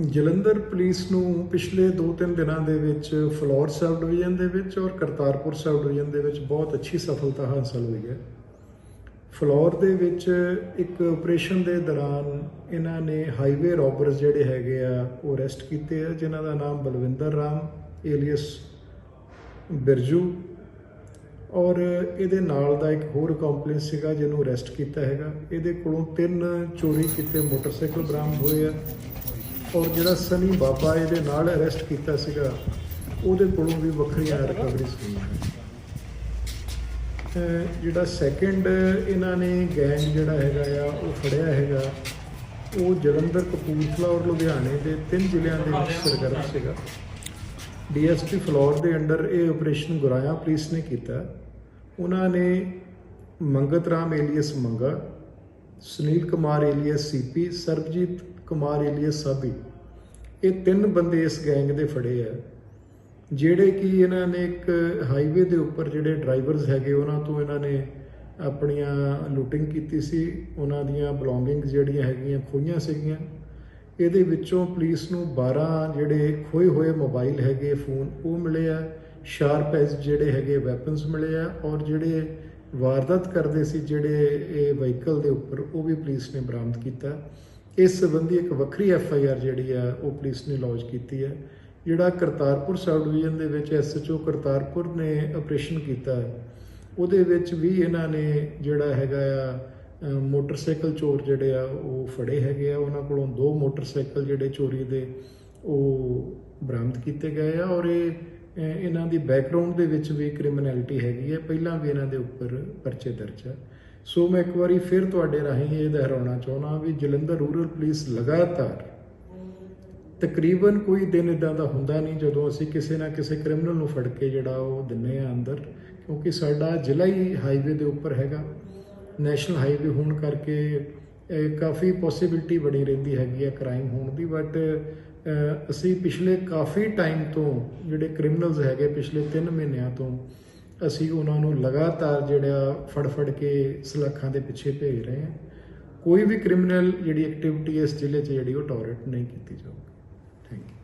Jalandhar police ਨੂੰ ਪਿਛਲੇ 2-3 ਦਿਨਾਂ ਦੇ ਵਿੱਚ ਫਲੋਰ ਸਬ ਡਿਵੀਜ਼ਨ ਦੇ ਵਿੱਚ ਔਰ ਕਰਤਾਰਪੁਰ ਸਬ ਡਿਵੀਜ਼ਨ ਦੇ ਵਿੱਚ ਬਹੁਤ ਅੱਛੀ ਸਫਲਤਾ ਹਾਸਲ ਹੋਈ ਹੈ। ਫਲੋਰ ਦੇ ਵਿੱਚ ਇੱਕ ਆਪਰੇਸ਼ਨ ਦੇ ਦੌਰਾਨ ਇਹਨਾਂ ਨੇ ਹਾਈਵੇ ਰੋਬਰਸ ਜਿਹੜੇ ਹੈਗੇ ਆ, ਉਹ ਅਰੈਸਟ ਕੀਤੇ ਆ, ਜਿਨ੍ਹਾਂ ਦਾ ਨਾਮ ਬਲਵਿੰਦਰ ਰਾਮ ਏਲੀਅਸ ਬਿਰਜੂ ਔਰ ਇਹਦੇ ਨਾਲ ਦਾ ਇੱਕ ਹੋਰ ਕੰਪਲੈਕਸ ਸੀਗਾ ਜਿਹਨੂੰ ਅਰੈਸਟ ਕੀਤਾ ਹੈਗਾ। ਇਹਦੇ ਕੋਲੋਂ ਤਿੰਨ ਚੋਰੀ ਕੀਤੇ ਮੋਟਰਸਾਈਕਲ ਬਰਾਮਦ ਹੋਏ ਆ। ਔਰ ਜਿਹੜਾ ਸਨੀ ਬਾਬਾ ਇਹਦੇ ਨਾਲ ਅਰੈਸਟ ਕੀਤਾ ਸੀਗਾ, ਉਹਦੇ ਕੋਲੋਂ ਵੀ ਵੱਖਰੀਆਂ ਰਿਕਵਰੀ ਹੋਈਆਂ ਜਿਹੜਾ ਸੈਕੰਡ ਇਹਨਾਂ ਨੇ ਗੈਂਗ ਜਿਹੜਾ ਹੈਗਾ ਆ, ਉਹ ਫੜਿਆ ਹੈਗਾ, ਉਹ ਜਲੰਧਰ, ਕਪੂਰਥਲਾ ਔਰ ਲੁਧਿਆਣੇ ਦੇ ਤਿੰਨ ਜ਼ਿਲ੍ਹਿਆਂ ਦੇ ਵਿੱਚ ਸਰਗਰਮ ਸੀਗਾ। ਡੀਐਸਪੀ ਫਲੋਰ ਦੇ ਅੰਡਰ ਇਹ ਆਪਰੇਸ਼ਨ ਗੁਰਾਇਆ ਪੁਲਿਸ ਨੇ ਕੀਤਾ। ਉਹਨਾਂ ਨੇ Mangat Ram alias Manga, Sunil Kumar alias CP, Sarabjit Kumar alias Sabi. ਇਹ ਤਿੰਨ ਬੰਦੇ ਇਸ ਗੈਂਗ ਦੇ ਫੜੇ ਆ, ਜਿਹੜੇ ਕਿ ਇਹਨਾਂ ਨੇ ਇੱਕ ਹਾਈਵੇ ਦੇ ਉੱਪਰ ਜਿਹੜੇ ਡਰਾਈਵਰਸ ਹੈਗੇ, ਉਹਨਾਂ ਤੋਂ ਇਹਨਾਂ ਨੇ ਆਪਣੀਆਂ ਲੂਟਿੰਗ ਕੀਤੀ ਸੀ। ਉਹਨਾਂ ਦੀਆਂ ਬਿਲੋਂਗਿੰਗ ਜਿਹੜੀਆਂ ਹੈਗੀਆਂ, ਖੋਈਆਂ ਸੀਗੀਆਂ। ਇਹਦੇ ਵਿੱਚੋਂ ਪੁਲਿਸ ਨੂੰ 12 ਜਿਹੜੇ ਖੋਏ ਹੋਏ ਮੋਬਾਈਲ ਹੈਗੇ ਫੋਨ ਉਹ ਮਿਲੇ ਆ। ਸ਼ਾਰਪ ਐਜ ਜਿਹੜੇ ਹੈਗੇ ਵੈਪਨਸ ਮਿਲੇ ਆ। ਔਰ ਜਿਹੜੇ ਵਾਰਦਾਤ ਕਰਦੇ ਸੀ, ਜਿਹੜੇ ਇਹ ਵਹੀਕਲ ਦੇ ਉੱਪਰ, ਉਹ ਵੀ ਪੁਲਿਸ ਨੇ ਬਰਾਮਦ ਕੀਤਾ। ਇਸ ਸੰਬੰਧੀ ਇੱਕ ਵੱਖਰੀ ਐਫ ਆਈ ਆਰ ਜਿਹੜੀ ਆ ਉਹ ਪੁਲਿਸ ਨੇ ਲੌਂਚ ਕੀਤੀ ਹੈ। ਜਿਹੜਾ ਕਰਤਾਰਪੁਰ ਸਬ ਡਿਵੀਜ਼ਨ ਦੇ ਵਿੱਚ ਐਸਐਚਓ ਕਰਤਾਰਪੁਰ ਨੇ ਆਪਰੇਸ਼ਨ ਕੀਤਾ ਉਹਦੇ ਵਿੱਚ ਵੀ ਇਹਨਾਂ ਨੇ ਜਿਹੜਾ ਹੈਗਾ ਆ ਮੋਟਰਸਾਈਕਲ ਚੋਰ ਜਿਹੜੇ ਆ, ਉਹ ਫੜੇ ਹੈਗੇ ਆ। ਉਹਨਾਂ ਕੋਲੋਂ ਦੋ ਮੋਟਰਸਾਈਕਲ ਜਿਹੜੇ ਚੋਰੀ ਦੇ, ਉਹ ਬਰਾਮਦ ਕੀਤੇ ਗਏ ਆ। ਔਰ ਇਹ ਇਹਨਾਂ ਦੀ ਬੈਕਗ੍ਰਾਉਂਡ ਦੇ ਵਿੱਚ ਵੀ ਕ੍ਰਿਮੀਨੈਲਿਟੀ ਹੈਗੀ ਹੈ। ਪਹਿਲਾਂ ਵੀ ਇਹਨਾਂ ਦੇ ਉੱਪਰ ਪਰਚੇ ਦਰਜ ਆ। ਸੋ ਮੈਂ ਇੱਕ ਵਾਰੀ ਫਿਰ ਤੁਹਾਡੇ ਰਾਹੀਂ ਇਹ ਦੁਹਰਾਉਣਾ ਚਾਹੁੰਦਾ ਵੀ ਜਲੰਧਰ ਰੂਰਲ ਪੁਲਿਸ ਲਗਾਤਾਰ ਤਕਰੀਬਨ ਕੋਈ ਦਿਨ ਇਦਾਂ ਦਾ ਹੁੰਦਾ ਨਹੀਂ ਜਦੋਂ ਅਸੀਂ ਕਿਸੇ ਨਾ ਕਿਸੇ ਕ੍ਰਿਮੀਨਲ ਨੂੰ ਫੜ ਕੇ ਜਿਹੜਾ ਉਹ ਦਿੰਨੇ ਆ ਅੰਦਰ, ਕਿਉਂਕਿ ਸਾਡਾ ਜ਼ਿਲ੍ਹਾ ਹੀ ਹਾਈਵੇ ਦੇ ਉੱਪਰ ਹੈਗਾ। ਨੈਸ਼ਨਲ ਹਾਈਵੇ ਹੋਣ ਕਰਕੇ ਕਾਫੀ ਪੋਸਿਬਿਲਿਟੀ ਬਣੀ ਰਹਿੰਦੀ ਹੈਗੀ ਆ ਕ੍ਰਾਈਮ ਹੋਣ ਦੀ ਬਟ ਅਸੀਂ ਪਿਛਲੇ ਕਾਫੀ ਟਾਈਮ ਤੋਂ ਜਿਹੜੇ ਕ੍ਰਿਮੀਨਲਸ ਹੈਗੇ, ਪਿਛਲੇ 3 ਮਹੀਨਿਆਂ ਤੋਂ ਅਸੀਂ ਉਹਨਾਂ ਨੂੰ ਲਗਾਤਾਰ ਜਿਹੜਾ ਫੜ ਫੜ ਕੇ ਸਲਾਖਾਂ ਦੇ ਪਿੱਛੇ ਭੇਜ ਰਹੇ ਹਾਂ। ਕੋਈ ਵੀ ਕ੍ਰਿਮੀਨਲ ਜਿਹੜੀ ਐਕਟੀਵਿਟੀ ਇਸ ਜ਼ਿਲ੍ਹੇ 'ਚ ਜਿਹੜੀ ਉਹ ਟੋਲਰੇਟ ਨਹੀਂ ਕੀਤੀ ਜਾਊਗੀ। Thank you